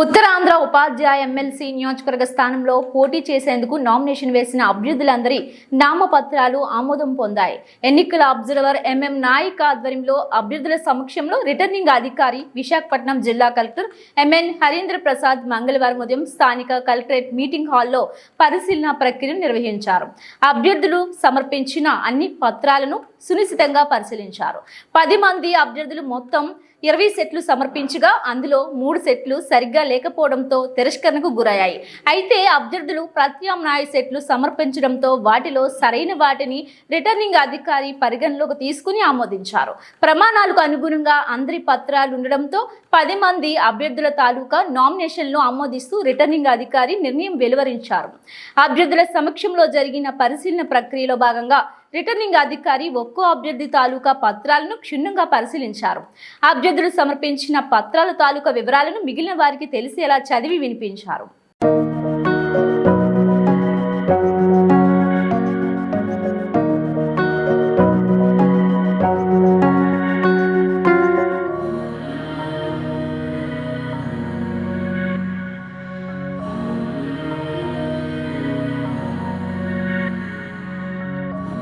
ఉత్తరాంధ్ర ఉపాధ్యాయ MLC నియోజకవర్గ స్థానంలో పోటీ చేసేందుకు నామినేషన్ వేసిన అభ్యర్థులందరి నామపత్రాలు ఆమోదం పొందాయి. ఎన్నికల అబ్జర్వర్ ఎంఎం నాయక్ ఆధ్వర్యంలో అభ్యర్థుల సమక్షంలో రిటర్నింగ్ అధికారి విశాఖపట్నం జిల్లా కలెక్టర్ ఎంఎన్ హరీంద్ర ప్రసాద్ మంగళవారం ఉదయం స్థానిక కలెక్టరేట్ మీటింగ్ హాల్లో పరిశీలన ప్రక్రియను నిర్వహించారు. అభ్యర్థులు సమర్పించిన అన్ని పత్రాలను సునిశ్చితంగా పరిశీలించారు. పది మంది అభ్యర్థులు మొత్తం ఇరవై సెట్లు సమర్పించగా అందులో మూడు సెట్లు సరిగ్గా లేకపోవడంతో తిరస్కరణకు గురయ్యాయి. అయితే అభ్యర్థులు ప్రత్యామ్నాయ సెట్లు సమర్పించడంతో వాటిలో సరైన వాటిని రిటర్నింగ్ అధికారి పరిగణలోకి తీసుకుని ఆమోదించారు. ప్రమాణాలకు అనుగుణంగా అందరి పత్రాలు ఉండడంతో పది మంది అభ్యర్థుల తాలూకా నామినేషన్లు ఆమోదిస్తూ రిటర్నింగ్ అధికారి నిర్ణయం వెలువరించారు. అభ్యర్థుల సమక్షంలో జరిగిన పరిశీలన ప్రక్రియలో భాగంగా రిటర్నింగ్ అధికారి ఒక్కో అభ్యర్థి తాలూకా పత్రాలను క్షుణ్ణంగా పరిశీలించారు. అభ్యర్థులు సమర్పించిన పత్రాల తాలూకా వివరాలను మిగిలిన వారికి తెలిసేలా చదివి వినిపించారు.